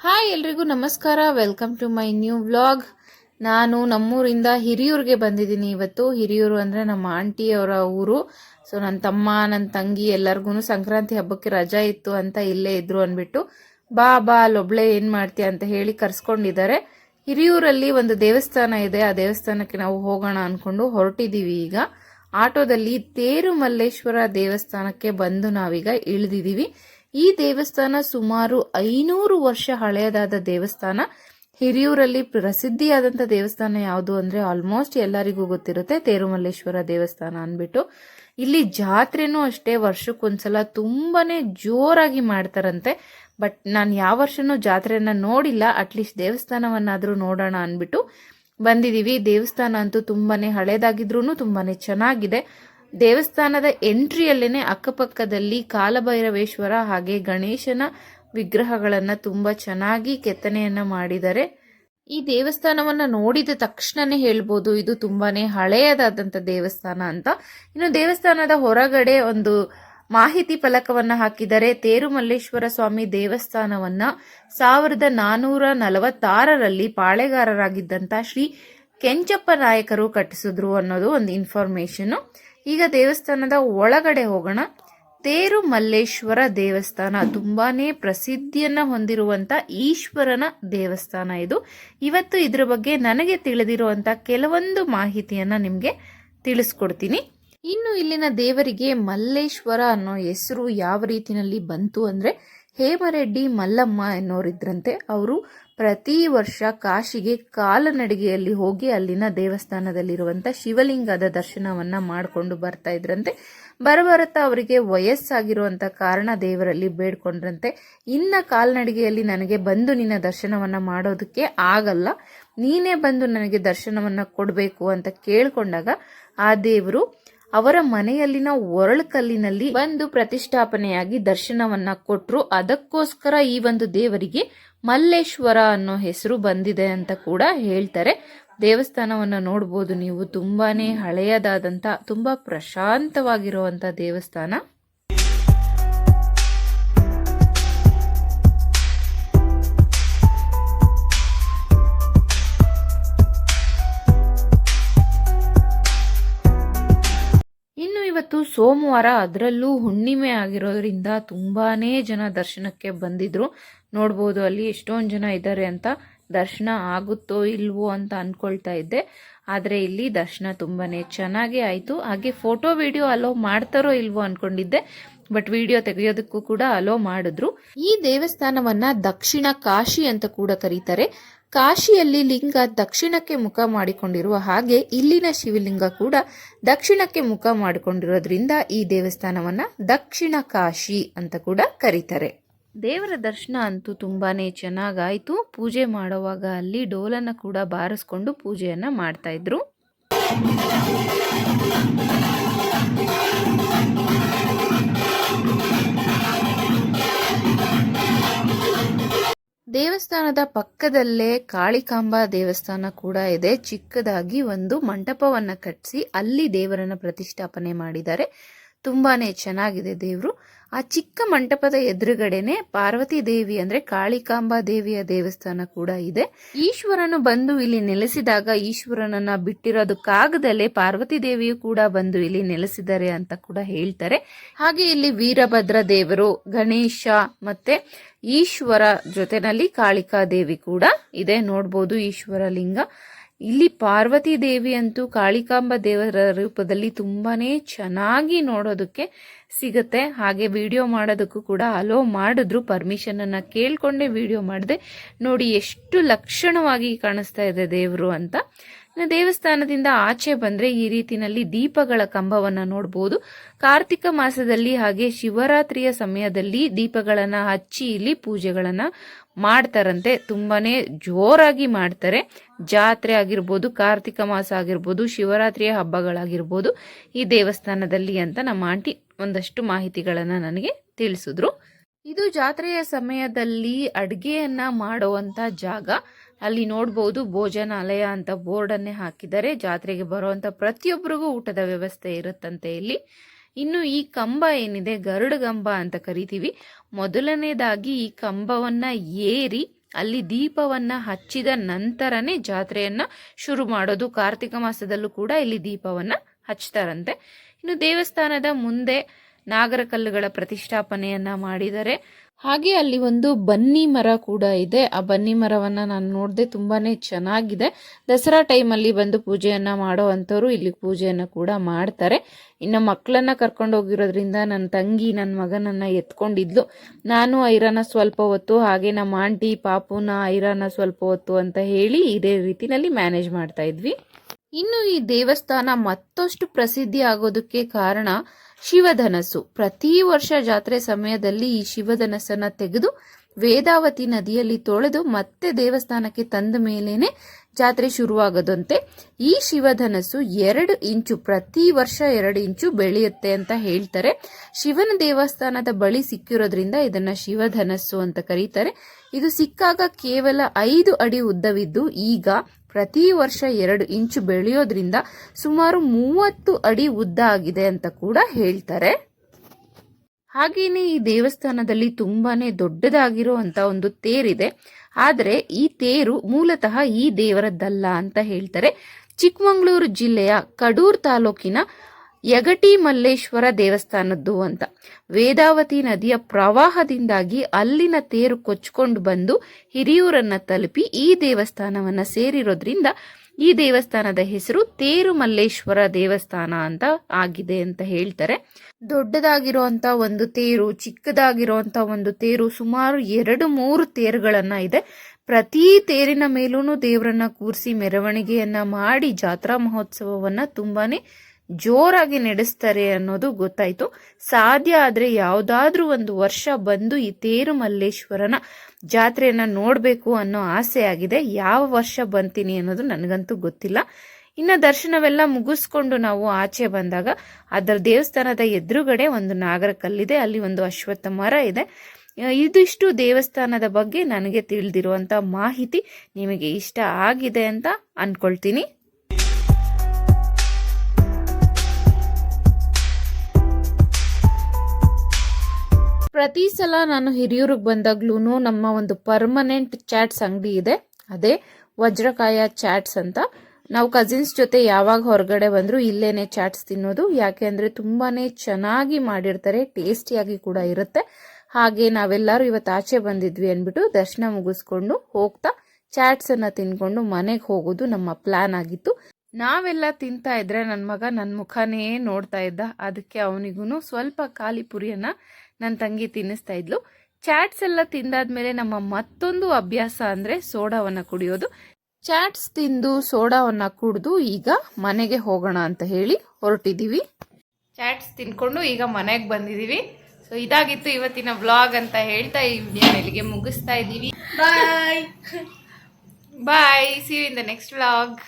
Hi ಎಲ್ರಿಗೂ ನಮಸ್ಕಾರ. Welcome to my new vlog ನಾನು ನಮ್ಮೂರಿಂದ ಹಿರಿಯೂರಿಗೆ ಬಂದಿದ್ದೀನಿ ಇವತ್ತು. ಹಿರಿಯೂರು ಅಂದರೆ ನಮ್ಮ ಆಂಟಿಯವರ ಊರು. ಸೊ ನನ್ನ ತಮ್ಮ ನನ್ನ ತಂಗಿ ಎಲ್ಲರಿಗೂ ಸಂಕ್ರಾಂತಿ ಹಬ್ಬಕ್ಕೆ ರಜಾ ಇತ್ತು ಅಂತ ಇಲ್ಲೇ ಇದ್ರು ಅಂದ್ಬಿಟ್ಟು, ಬಾ ಬಾ ಅಲ್ಲೊಬ್ಳೆ ಏನು ಮಾಡ್ತೀಯ? ಅಂತ ಹೇಳಿ ಕರ್ಸ್ಕೊಂಡಿದ್ದಾರೆ. ಹಿರಿಯೂರಲ್ಲಿ ಒಂದು ದೇವಸ್ಥಾನ ಇದೆ. ಆ ದೇವಸ್ಥಾನಕ್ಕೆ ನಾವು ಹೋಗೋಣ ಅನ್ಕೊಂಡು ಹೊರಟಿದ್ದೀವಿ ಈಗ. ಆಟೋದಲ್ಲಿ ತೇರು ಮಲ್ಲೇಶ್ವರ ದೇವಸ್ಥಾನಕ್ಕೆ ಬಂದು ನಾವೀಗ ಇಳಿದಿದ್ದೀವಿ ಈ ದೇವಸ್ಥಾನ ಸುಮಾರು ಐನೂರು ವರ್ಷ ಹಳೆಯದಾದ ದೇವಸ್ಥಾನ. ಹಿರಿಯೂರಲ್ಲಿ ಪ್ರಸಿದ್ಧಿಯಾದಂಥ ದೇವಸ್ಥಾನ ಯಾವುದು ಅಂದರೆ ಆಲ್ಮೋಸ್ಟ್ ಎಲ್ಲರಿಗೂ ಗೊತ್ತಿರುತ್ತೆ ತೇರುಮಲ್ಲೇಶ್ವರ ದೇವಸ್ಥಾನ ಅಂದ್ಬಿಟ್ಟು. ಇಲ್ಲಿ ಜಾತ್ರೆನೂ ಅಷ್ಟೇ ವರ್ಷಕ್ಕೊಂದ್ಸಲ ತುಂಬಾನೇ ಜೋರಾಗಿ ಮಾಡ್ತಾರಂತೆ. ಬಟ್ ನಾನು ಯಾವ ವರ್ಷನೂ ಜಾತ್ರೆಯನ್ನು ನೋಡಿಲ್ಲ. ಅಟ್ಲೀಸ್ಟ್ ದೇವಸ್ಥಾನವನ್ನಾದರೂ ನೋಡೋಣ ಅಂದ್ಬಿಟ್ಟು ಬಂದಿದ್ದೀವಿ ದೇವಸ್ಥಾನ ಅಂತೂ ತುಂಬಾನೇ ಹಳೇದಾಗಿದ್ರೂ ತುಂಬಾನೇ ಚೆನ್ನಾಗಿದೆ. ದೇವಸ್ಥಾನದ ಎಂಟ್ರಿಯಲ್ಲೇನೆ ಅಕ್ಕಪಕ್ಕದಲ್ಲಿ ಕಾಲಭೈರವೇಶ್ವರ ಹಾಗೆ ಗಣೇಶನ ವಿಗ್ರಹಗಳನ್ನು ತುಂಬಾ ಚೆನ್ನಾಗಿ ಕೆತ್ತನೆಯನ್ನ ಮಾಡಿದ್ದಾರೆ. ಈ ದೇವಸ್ಥಾನವನ್ನ ನೋಡಿದ ತಕ್ಷಣನೇ ಹೇಳ್ಬೋದು, ಇದು ತುಂಬಾನೇ ಹಳೆಯದಾದಂತ ದೇವಸ್ಥಾನ ಅಂತ. ಇನ್ನು ದೇವಸ್ಥಾನದ ಹೊರಗಡೆ ಒಂದು ಮಾಹಿತಿ ಫಲಕವನ್ನ ಹಾಕಿದರೆ ತೇರುಮಲ್ಲೇಶ್ವರ ಸ್ವಾಮಿ ದೇವಸ್ಥಾನವನ್ನ ಸಾವಿರದ ನಾನೂರ ನಲವತ್ತಾರರಲ್ಲಿ ಪಾಳೆಗಾರರಾಗಿದ್ದಂತ ಶ್ರೀ ಕೆಂಚಪ್ಪ ನಾಯಕರು ಕಟ್ಟಿಸಿದ್ರು ಅನ್ನೋದು ಒಂದು ಇನ್ಫಾರ್ಮೇಶನ್ ಈಗ ದೇವಸ್ಥಾನದ ಒಳಗಡೆ ಹೋಗೋಣ. ತೇರು ಮಲ್ಲೇಶ್ವರ ದೇವಸ್ಥಾನ ತುಂಬಾನೇ ಪ್ರಸಿದ್ಧಿಯನ್ನ ಹೊಂದಿರುವಂತ ಈಶ್ವರನ ದೇವಸ್ಥಾನ ಇದು. ಇವತ್ತು ಇದ್ರ ಬಗ್ಗೆ ನನಗೆ ತಿಳಿದಿರುವಂತ ಕೆಲವೊಂದು ಮಾಹಿತಿಯನ್ನ ನಿಮಗೆ ತಿಳಿಸ್ಕೊಡ್ತೀನಿ. ಇನ್ನು ಇಲ್ಲಿನ ದೇವರಿಗೆ ಮಲ್ಲೇಶ್ವರ ಅನ್ನೋ ಹೆಸರು ಯಾವ ರೀತಿಯಲ್ಲಿ ಬಂತು ಅಂದ್ರೆ ಹೇಮರೆಡ್ಡಿ ಮಲ್ಲಮ್ಮ ಎನ್ನೋರಿದ್ರಂತೆ. ಅವರು ಪ್ರತಿ ವರ್ಷ ಕಾಶಿಗೆ ಕಾಲನಡಿಗೆಯಲ್ಲಿ ಹೋಗಿ ಅಲ್ಲಿನ ದೇವಸ್ಥಾನದಲ್ಲಿರುವಂಥ ಶಿವಲಿಂಗದ ದರ್ಶನವನ್ನ ಮಾಡಿಕೊಂಡು ಬರ್ತಾ ಇದ್ರಂತೆ. ಬರಬರುತ್ತಾ ಅವರಿಗೆ ವಯಸ್ಸಾಗಿರುವಂಥ ಕಾರಣ ದೇವರಲ್ಲಿ ಬೇಡ್ಕೊಂಡ್ರಂತೆ. ಇನ್ನ ಕಾಲ್ನಡಿಗೆಯಲ್ಲಿ ನನಗೆ ಬಂದು ನಿನ್ನ ದರ್ಶನವನ್ನ ಮಾಡೋದಕ್ಕೆ ಆಗಲ್ಲ. ನೀನೇ ಬಂದು ನನಗೆ ದರ್ಶನವನ್ನ ಕೊಡಬೇಕು ಅಂತ ಕೇಳಿಕೊಂಡಾಗ ಆ ದೇವರು ಅವರ ಮನೆಯಲ್ಲಿನ ಒರಳುಕಲ್ಲಿನಲ್ಲಿ ಒಂದು ಪ್ರತಿಷ್ಠಾಪನೆಯಾಗಿ ದರ್ಶನವನ್ನ ಕೊಟ್ರು. ಅದಕ್ಕೋಸ್ಕರ ಈ ಒಂದು ದೇವರಿಗೆ ಮಲ್ಲೇಶ್ವರ ಅನ್ನೋ ಹೆಸರು ಬಂದಿದೆ ಅಂತ ಕೂಡ ಹೇಳ್ತಾರೆ. ದೇವಸ್ಥಾನವನ್ನ ನೋಡ್ಬೋದು ನೀವು. ತುಂಬಾನೇ ಹಳೆಯದಾದಂತ, ತುಂಬಾ ಪ್ರಶಾಂತವಾಗಿರುವಂಥ ದೇವಸ್ಥಾನ. ಇವತ್ತು ಸೋಮವಾರ ಅದರಲ್ಲೂ ಹುಣ್ಣಿಮೆ ಆಗಿರೋದ್ರಿಂದ ತುಂಬಾನೇ ಜನ ದರ್ಶನಕ್ಕೆ ಬಂದಿದ್ರು. ನೋಡ್ಬೋದು ಅಲ್ಲಿ ಎಷ್ಟೊಂದು ಜನ ಇದ್ದಾರೆ ಅಂತ ದರ್ಶನ ಆಗುತ್ತೋ ಇಲ್ವೋ ಅಂತ ಅನ್ಕೊಳ್ತಾ ಇದ್ದೆ. ಆದರೆ ಇಲ್ಲಿ ದರ್ಶನ ತುಂಬಾನೇ ಚೆನ್ನಾಗಿ ಆಯಿತು. ಹಾಗೆ ಫೋಟೋ, ವಿಡಿಯೋ ಅಲೋ ಮಾಡ್ತಾರೋ ಇಲ್ವೋ ಅನ್ಕೊಂಡಿದ್ದೆ. ಬಟ್ ವಿಡಿಯೋ ತೆಗೆಯೋದಕ್ಕೂ ಕೂಡ ಅಲೋ ಮಾಡಿದ್ರು. ಈ ದೇವಸ್ಥಾನವನ್ನ ದಕ್ಷಿಣ ಕಾಶಿ ಅಂತ ಕೂಡ ಕರೀತಾರೆ. ಕಾಶಿಯಲ್ಲಿ ಲಿಂಗ ದಕ್ಷಿಣಕ್ಕೆ ಮುಖ ಮಾಡಿಕೊಂಡಿರುವ ಹಾಗೆ ಇಲ್ಲಿನ ಶಿವಲಿಂಗ ಕೂಡ ದಕ್ಷಿಣಕ್ಕೆ ಮುಖ ಮಾಡಿಕೊಂಡಿರೋದ್ರಿಂದ ಈ ದೇವಸ್ಥಾನವನ್ನ ದಕ್ಷಿಣ ಕಾಶಿ ಅಂತ ಕೂಡ ಕರೀತಾರೆ. ದೇವರ ದರ್ಶನ ಅಂತೂ ತುಂಬಾನೇ ಚೆನ್ನಾಗಾಯಿತು. ಪೂಜೆ ಮಾಡುವಾಗ ಅಲ್ಲಿ ಡೋಲನ್ನು ಕೂಡ ಬಾರಿಸ್ಕೊಂಡು ಪೂಜೆಯನ್ನು ಮಾಡ್ತಾ ದೇವಸ್ಥಾನದ ಪಕ್ಕದಲ್ಲೇ ಕಾಳಿಕಾಂಬ ದೇವಸ್ಥಾನ ಕೂಡ ಇದೆ. ಚಿಕ್ಕದಾಗಿ ಒಂದು ಮಂಟಪವನ್ನ ಕಟ್ಟಿಸಿ ಅಲ್ಲಿ ದೇವರನ್ನ ಪ್ರತಿಷ್ಠಾಪನೆ ಮಾಡಿದ್ದಾರೆ. ತುಂಬಾನೇ ಚೆನ್ನಾಗಿದೆ ದೇವರು. ಆ ಚಿಕ್ಕ ಮಂಟಪದ ಎದುರುಗಡೆನೆ ಪಾರ್ವತಿ ದೇವಿ ಅಂದ್ರೆ ಕಾಳಿಕಾಂಬಾ ದೇವಿಯ ದೇವಸ್ಥಾನ ಕೂಡ ಇದೆ. ಈಶ್ವರನು ಬಂದು ಇಲ್ಲಿ ನೆಲೆಸಿದಾಗ ಈಶ್ವರನನ್ನ ಬಿಟ್ಟಿರೋದಕ್ಕಾಗದಲ್ಲೇ ಪಾರ್ವತಿ ದೇವಿಯು ಕೂಡ ಬಂದು ಇಲ್ಲಿ ನೆಲೆಸಿದ್ದಾರೆ ಅಂತ ಕೂಡ ಹೇಳ್ತಾರೆ. ಹಾಗೆ ಇಲ್ಲಿ ವೀರಭದ್ರ ದೇವರು, ಗಣೇಶ ಮತ್ತೆ ಈಶ್ವರ ಜೊತೆನಲ್ಲಿ ಕಾಳಿಕಾ ದೇವಿ ಕೂಡ ಇದೆ. ನೋಡ್ಬೋದು ಈಶ್ವರ ಲಿಂಗ ಇಲ್ಲಿ ಪಾರ್ವತಿ ದೇವಿ ಅಂತೂ ಕಾಳಿಕಾಂಬ ದೇವರ ರೂಪದಲ್ಲಿ ತುಂಬಾನೇ ಚೆನ್ನಾಗಿ ನೋಡೋದಕ್ಕೆ ಸಿಗುತ್ತೆ. ಹಾಗೆ ವಿಡಿಯೋ ಮಾಡೋದಕ್ಕೂ ಕೂಡ ಅಲೋ ಮಾಡಿದ್ರು. ಪರ್ಮಿಷನ್ ಅನ್ನ ಕೇಳ್ಕೊಂಡೆ ವಿಡಿಯೋ ಮಾಡಿದೆ. ನೋಡಿ ಎಷ್ಟು ಲಕ್ಷಣವಾಗಿ ಕಾಣಿಸ್ತಾ ಇದೆ ದೇವರು ಅಂತ. ದೇವಸ್ಥಾನದಿಂದ ಆಚೆ ಬಂದ್ರೆ ಈ ರೀತಿನಲ್ಲಿ ದೀಪಗಳ ಕಂಬವನ್ನ ನೋಡಬಹುದು ಕಾರ್ತಿಕ ಮಾಸದಲ್ಲಿ ಹಾಗೆ ಶಿವರಾತ್ರಿಯ ಸಮಯದಲ್ಲಿ ದೀಪಗಳನ್ನ ಹಚ್ಚಿ ಇಲ್ಲಿ ಪೂಜೆಗಳನ್ನ ಮಾಡ್ತಾರಂತೆ. ತುಂಬಾನೇ ಜೋರಾಗಿ ಮಾಡ್ತಾರೆ. ಜಾತ್ರೆ ಆಗಿರ್ಬೋದು, ಕಾರ್ತಿಕ ಮಾಸ ಆಗಿರ್ಬೋದು, ಶಿವರಾತ್ರಿಯ ಹಬ್ಬಗಳಾಗಿರ್ಬೋದು ಈ ದೇವಸ್ಥಾನದಲ್ಲಿ ಅಂತ ನಮ್ಮ ಆಂಟಿ ಒಂದಷ್ಟು ಮಾಹಿತಿಗಳನ್ನ ನನಗೆ ತಿಳಿಸಿದ್ರು. ಇದು ಜಾತ್ರೆಯ ಸಮಯದಲ್ಲಿ ಅಡುಗೆಯನ್ನ ಮಾಡುವಂತ ಜಾಗ. ಅಲ್ಲಿ ನೋಡ್ಬೋದು ಭೋಜನಾಲಯ ಅಂತ ಬೋರ್ಡನ್ನೇ ಹಾಕಿದ್ದಾರೆ. ಜಾತ್ರೆಗೆ ಬರುವಂತ ಪ್ರತಿಯೊಬ್ಬರಿಗೂ ಊಟದ ವ್ಯವಸ್ಥೆ ಇರುತ್ತಂತೆ ಇಲ್ಲಿ. ಇನ್ನು ಈ ಕಂಬ ಏನಿದೆ? ಗರುಡ ಕಂಬ ಅಂತ ಕರಿತೀವಿ. ಮೊದಲನೇದಾಗಿ ಈ ಕಂಬವನ್ನ ಏರಿ ಅಲ್ಲಿ ದೀಪವನ್ನ ಹಚ್ಚಿದ ನಂತರನೇ ಜಾತ್ರೆಯನ್ನು ಶುರು ಮಾಡೋದು. ಕಾರ್ತಿಕ ಮಾಸದಲ್ಲೂ ಕೂಡ ಇಲ್ಲಿ ದೀಪವನ್ನ ಹಚ್ತಾರಂತೆ. ಇನ್ನು ದೇವಸ್ಥಾನದ ಮುಂದೆ ನಾಗರಕಲ್ಲುಗಳ ಪ್ರತಿಷ್ಠಾಪನೆಯನ್ನ ಮಾಡಿದರೆ ಹಾಗೆ ಅಲ್ಲಿ ಒಂದು ಬನ್ನಿ ಮರ ಕೂಡ ಇದೆ. ಆ ಬನ್ನಿ ಮರವನ್ನ ನಾನು ನೋಡಿದೆ ತುಂಬಾನೇ ಚೆನ್ನಾಗಿದೆ. ದಸರಾ ಟೈಮಲ್ಲಿ ಬಂದು ಪೂಜೆಯನ್ನ ಮಾಡೋ ಇಲ್ಲಿ ಪೂಜೆಯನ್ನ ಕೂಡ ಮಾಡ್ತಾರೆ. ಇನ್ನು ಮಕ್ಕಳನ್ನ ಕರ್ಕೊಂಡು ಹೋಗಿರೋದ್ರಿಂದ ನನ್ನ ತಂಗಿ ನನ್ನ ಮಗನನ್ನ ಎತ್ಕೊಂಡಿದ್ಲು. ನಾನು ಐರನ ಸ್ವಲ್ಪ ಹೊತ್ತು, ಹಾಗೆ ನಮ್ಮ ಆಂಟಿ, ಪಾಪುನ ಐರಾನ ಸ್ವಲ್ಪ ಹೊತ್ತು ಅಂತ ಹೇಳಿ ಇದೇ ರೀತಿನಲ್ಲಿ ಮ್ಯಾನೇಜ್ ಮಾಡ್ತಾ ಇದ್ವಿ. ಇನ್ನು ಈ ದೇವಸ್ಥಾನ ಮತ್ತಷ್ಟು ಪ್ರಸಿದ್ಧಿ ಆಗೋದಕ್ಕೆ ಕಾರಣ ಶಿವಧನಸ್ಸು. ಪ್ರತಿ ವರ್ಷ ಜಾತ್ರೆ ಸಮಯದಲ್ಲಿ ಈ ಶಿವಧನಸ್ಸನ್ನ ತೆಗೆದು ವೇದಾವತಿ ನದಿಯಲ್ಲಿ ತೊಳೆದು ಮತ್ತೆ ದೇವಸ್ಥಾನಕ್ಕೆ ತಂದ ಮೇಲೇನೆ ಜಾತ್ರೆ ಶುರುವಾಗದಂತೆ ಈ ಶಿವಧನಸ್ಸು ಎರಡು ಇಂಚು, ಪ್ರತಿ ವರ್ಷ ಎರಡು ಇಂಚು ಬೆಳೆಯುತ್ತೆ ಅಂತ ಹೇಳ್ತಾರೆ. ಶಿವನ ದೇವಸ್ಥಾನದ ಬಳಿ ಸಿಕ್ಕಿರೋದ್ರಿಂದ ಇದನ್ನ ಶಿವಧನಸ್ಸು ಅಂತ ಕರೀತಾರೆ. ಇದು ಸಿಕ್ಕಾಗ ಕೇವಲ ಐದು ಅಡಿ ಉದ್ದವಿದ್ದು, ಈಗ ಪ್ರತಿ ವರ್ಷ ಎರಡು ಇಂಚು ಬೆಳೆಯೋದ್ರಿಂದ ಸುಮಾರು ಮೂವತ್ತು ಅಡಿ ಉದ್ದ ಆಗಿದೆ ಅಂತ ಕೂಡ ಹೇಳ್ತಾರೆ. ಹಾಗೇನೆ ಈ ದೇವಸ್ಥಾನದಲ್ಲಿ ತುಂಬಾನೇ ದೊಡ್ಡದಾಗಿರುವಂತ ಒಂದು ತೇರಿದೆ. ಆದರೆ ಈ ತೇರು ಮೂಲತಃ ಈ ದೇವರದ್ದಲ್ಲ ಅಂತ ಹೇಳ್ತಾರೆ. ಚಿಕ್ಕಮಗಳೂರು ಜಿಲ್ಲೆಯ ಕಡೂರ್ ತಾಲೂಕಿನ ಯಗಟಿ ಮಲ್ಲೇಶ್ವರ ದೇವಸ್ಥಾನದ್ದು ಅಂತ. ವೇದಾವತಿ ನದಿಯ ಪ್ರವಾಹದಿಂದಾಗಿ ಅಲ್ಲಿನ ತೇರು ಕೊಚ್ಕೊಂಡು ಬಂದು ಹಿರಿಯೂರನ್ನ ತಲುಪಿ ಈ ದೇವಸ್ಥಾನವನ್ನ ಸೇರಿರೋದ್ರಿಂದ ಈ ದೇವಸ್ಥಾನದ ಹೆಸರು ತೇರು ಮಲ್ಲೇಶ್ವರ ದೇವಸ್ಥಾನ ಅಂತ ಆಗಿದೆ ಅಂತ ಹೇಳ್ತಾರೆ. ದೊಡ್ಡದಾಗಿರುವಂತ ಒಂದು ತೇರು, ಚಿಕ್ಕದಾಗಿರುವಂತ ಒಂದು ತೇರು ಸುಮಾರು ಎರಡು ಮೂರು ತೇರುಗಳನ್ನ ಇದೆ. ಪ್ರತಿ ತೇರಿನ ಮೇಲೂ ದೇವರನ್ನ ಕೂರಿಸಿ ಮೆರವಣಿಗೆಯನ್ನ ಮಾಡಿ ಜಾತ್ರಾ ಮಹೋತ್ಸವವನ್ನ ತುಂಬಾನೇ ಜೋರಾಗಿ ನಡೆಸ್ತಾರೆ ಅನ್ನೋದು ಗೊತ್ತಾಯ್ತು. ಸಾಧ್ಯ ಆದ್ರೆ ಯಾವುದಾದ್ರೂ ಒಂದು ವರ್ಷ ಬಂದು ಈ ತೇರು ಮಲ್ಲೇಶ್ವರನ ಜಾತ್ರೆಯನ್ನ ನೋಡಬೇಕು ಅನ್ನೋ ಆಸೆ ಆಗಿದೆ. ಯಾವ ವರ್ಷ ಬಂತೀನಿ ಅನ್ನೋದು ನನಗಂತೂ ಗೊತ್ತಿಲ್ಲ. ಇನ್ನ ದರ್ಶನವೆಲ್ಲ ಮುಗಿಸ್ಕೊಂಡು ನಾವು ಆಚೆ ಬಂದಾಗ ಅದರ ದೇವಸ್ಥಾನದ ಎದುರುಗಡೆ ಒಂದು ನಾಗರ ಕಲ್ಲಿದೆ ಅಲ್ಲಿ ಒಂದು ಅಶ್ವತ್ಥ ಮರ ಇದೆ. ಇದಿಷ್ಟು ದೇವಸ್ಥಾನದ ಬಗ್ಗೆ ನನಗೆ ತಿಳಿದಿರುವಂತ ಮಾಹಿತಿ ನಿಮಗೆ ಇಷ್ಟ ಆಗಿದೆ ಅಂತ ಅನ್ಕೊಳ್ತೀನಿ. ಪ್ರತಿ ಸಲ ನಾನು ಹಿರಿಯೂರಿಗೆ ಬಂದಾಗ್ಲೂ ನಮ್ಮ ಒಂದು ಪರ್ಮನೆಂಟ್ ಚಾಟ್ಸ್ ಅಂಗಡಿ ಇದೆ. ಅದೇ ವಜ್ರಕಾಯ ಚಾಟ್ಸ್ ಅಂತ. ನಾವು ಕಸಿನ್ಸ್ ಜೊತೆ ಯಾವಾಗ ಹೊರಗಡೆ ಬಂದರೂ ಇಲ್ಲೇನೆ ಚಾಟ್ಸ್ ತಿನ್ನೋದು. ಯಾಕೆ ಅಂದರೆ ತುಂಬಾನೇ ಚೆನ್ನಾಗಿ ಮಾಡಿರ್ತಾರೆ ಟೇಸ್ಟಿಯಾಗಿ ಕೂಡ ಇರುತ್ತೆ. ಹಾಗೆ ನಾವೆಲ್ಲರೂ ಇವತ್ತು ಆಚೆ ಬಂದಿದ್ವಿ ಅಂದ್ಬಿಟ್ಟು ದರ್ಶನ ಮುಗಿಸ್ಕೊಂಡು ಹೋಗ್ತಾ ಚಾಟ್ಸ್ ಅನ್ನ ತಿನ್ಕೊಂಡು ಮನೆಗೆ ಹೋಗೋದು ನಮ್ಮ ಪ್ಲಾನ್ ಆಗಿತ್ತು. ನಾವೆಲ್ಲ ತಿಂತಾ ಇದ್ರೆ ನನ್ನ ಮಗ ನನ್ನ ಮುಖನೇ ನೋಡ್ತಾ ಇದ್ದ. ಅದಕ್ಕೆ ಅವನಿಗೂ ಸ್ವಲ್ಪ ಖಾಲಿ ಪುರಿಯನ್ನ ನನ್ನ ತಂಗಿ ತಿನ್ನಿಸ್ತಾ ಇದ್ಲು. ಚಾಟ್ಸ್ ಎಲ್ಲ ತಿಂದಾದ್ಮೇಲೆ ನಮ್ಮ ಮತ್ತೊಂದು ಅಭ್ಯಾಸ ಅಂದ್ರೆ ಸೋಡಾವನ್ನ ಕುಡಿಯೋದು. ಚಾಟ್ಸ್ ತಿಂದು ಸೋಡಾವನ್ನ ಕುಡಿದು ಈಗ ಮನೆಗೆ ಹೋಗೋಣ ಅಂತ ಹೇಳಿ ಹೊರಟಿದೀವಿ. ಚಾಟ್ಸ್ ತಿನ್ಕೊಂಡು ಈಗ ಮನೆಗೆ ಬಂದಿದೀವಿ. ಸೊ ಇದಾಗಿತ್ತು ಇವತ್ತಿನ ವ್ಲಾಗ್ ಅಂತ ಹೇಳ್ತಾ ಈ ವಿಡಿಯೋ ಇಲ್ಲಿಗೆ ಮುಗಿಸ್ತಾ ಇದ್ದೀವಿ. Bye bye see in the next vlog